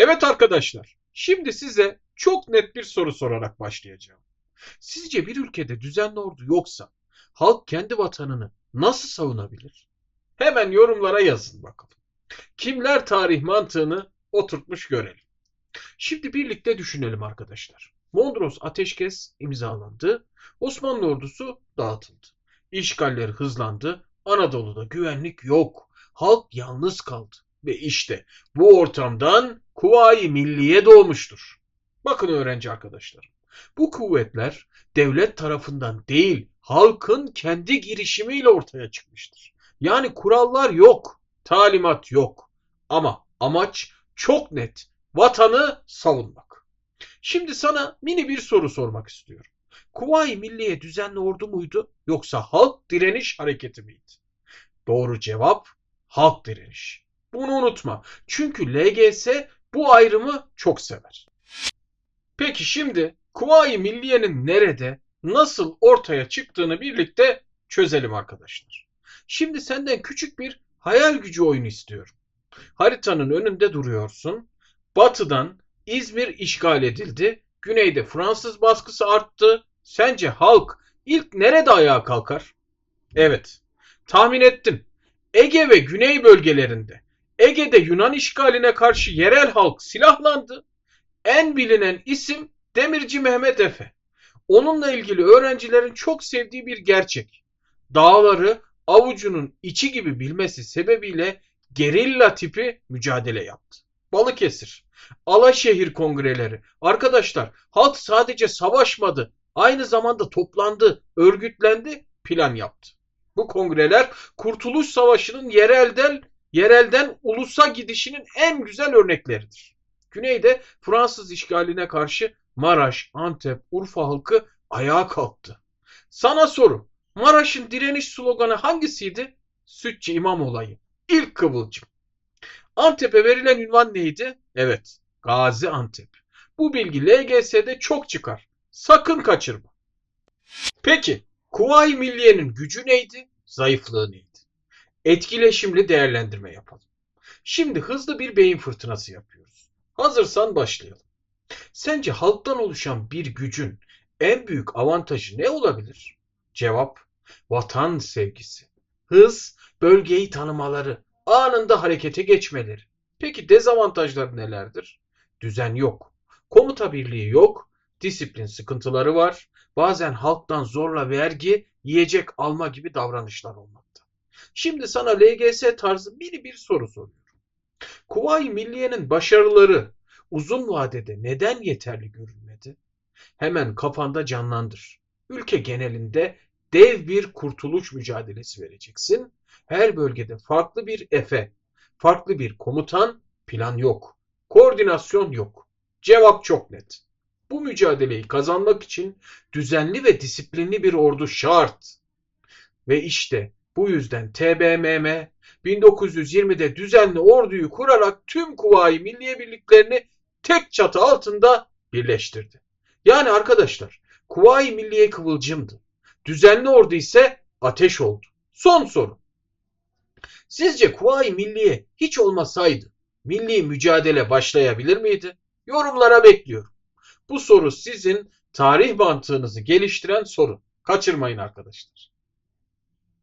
Evet arkadaşlar, şimdi size çok net bir soru sorarak başlayacağım. Sizce bir ülkede düzenli ordu yoksa halk kendi vatanını nasıl savunabilir? Hemen yorumlara yazın bakalım. Kimler tarih mantığını oturtmuş görelim. Şimdi birlikte düşünelim arkadaşlar. Mondros Ateşkes imzalandı. Osmanlı ordusu dağıtıldı. İşgaller hızlandı. Anadolu'da güvenlik yok. Halk yalnız kaldı. Ve işte bu ortamdan Kuvayi Milliye doğmuştur. Bakın öğrenci arkadaşlarım. Bu kuvvetler devlet tarafından değil, halkın kendi girişimiyle ortaya çıkmıştır. Yani kurallar yok, talimat yok. Ama amaç çok net. Vatanı savunmak. Şimdi sana mini bir soru sormak istiyorum. Kuvayi Milliye düzenli ordu muydu yoksa halk direniş hareketi miydi? Doğru cevap halk direniş. Bunu unutma. Çünkü LGS bu ayrımı çok sever. Peki şimdi Kuvayi Milliye'nin nerede, nasıl ortaya çıktığını birlikte çözelim arkadaşlar. Şimdi senden küçük bir hayal gücü oyunu istiyorum. Haritanın önünde duruyorsun. Batıdan İzmir işgal edildi. Güneyde Fransız baskısı arttı. Sence halk ilk nerede ayağa kalkar? Evet, tahmin ettin. Ege ve Güney bölgelerinde. Ege'de Yunan işgaline karşı yerel halk silahlandı. En bilinen isim Demirci Mehmet Efe. Onunla ilgili öğrencilerin çok sevdiği bir gerçek. Dağları avucunun içi gibi bilmesi sebebiyle gerilla tipi mücadele yaptı. Balıkesir, Alaşehir kongreleri. Arkadaşlar halk sadece savaşmadı. Aynı zamanda toplandı, örgütlendi, plan yaptı. Bu kongreler Kurtuluş Savaşı'nın yerelden yerelden ulusa gidişinin en güzel örnekleridir. Güneyde Fransız işgaline karşı Maraş, Antep, Urfa halkı ayağa kalktı. Sana soru. Maraş'ın direniş sloganı hangisiydi? Sütçü İmam olayı. İlk kıvılcım. Antep'e verilen ünvan neydi? Evet, Gazi Antep. Bu bilgi LGS'de çok çıkar. Sakın kaçırma. Peki, Kuvayi Milliye'nin gücü neydi? Zayıflığı neydi? Etkileşimli değerlendirme yapalım. Şimdi hızlı bir beyin fırtınası yapıyoruz. Hazırsan başlayalım. Sence halktan oluşan bir gücün en büyük avantajı ne olabilir? Cevap vatan sevgisi. Hız, bölgeyi tanımaları, anında harekete geçmeleri. Peki dezavantajları nelerdir? Düzen yok. Komuta birliği yok. Disiplin sıkıntıları var. Bazen halktan zorla vergi, yiyecek alma gibi davranışlar olmakta. Şimdi sana LGS tarzı bir bir soru soruyorum. Kuvayi Milliye'nin başarıları uzun vadede neden yeterli görülmedi? Hemen kafanda canlandır. Ülke genelinde dev bir kurtuluş mücadelesi vereceksin. Her bölgede farklı bir efe, farklı bir komutan, plan yok. Koordinasyon yok. Cevap çok net. Bu mücadeleyi kazanmak için düzenli ve disiplinli bir ordu şart. Ve işte bu yüzden TBMM 1920'de düzenli orduyu kurarak tüm Kuvayi Milliye Birliklerini tek çatı altında birleştirdi. Yani arkadaşlar Kuvayi Milliye kıvılcımdı. Düzenli ordu ise ateş oldu. Son soru. Sizce Kuvayi Milliye hiç olmasaydı milli mücadele başlayabilir miydi? Yorumlara bekliyorum. Bu soru sizin tarih mantığınızı geliştiren soru. Kaçırmayın arkadaşlar.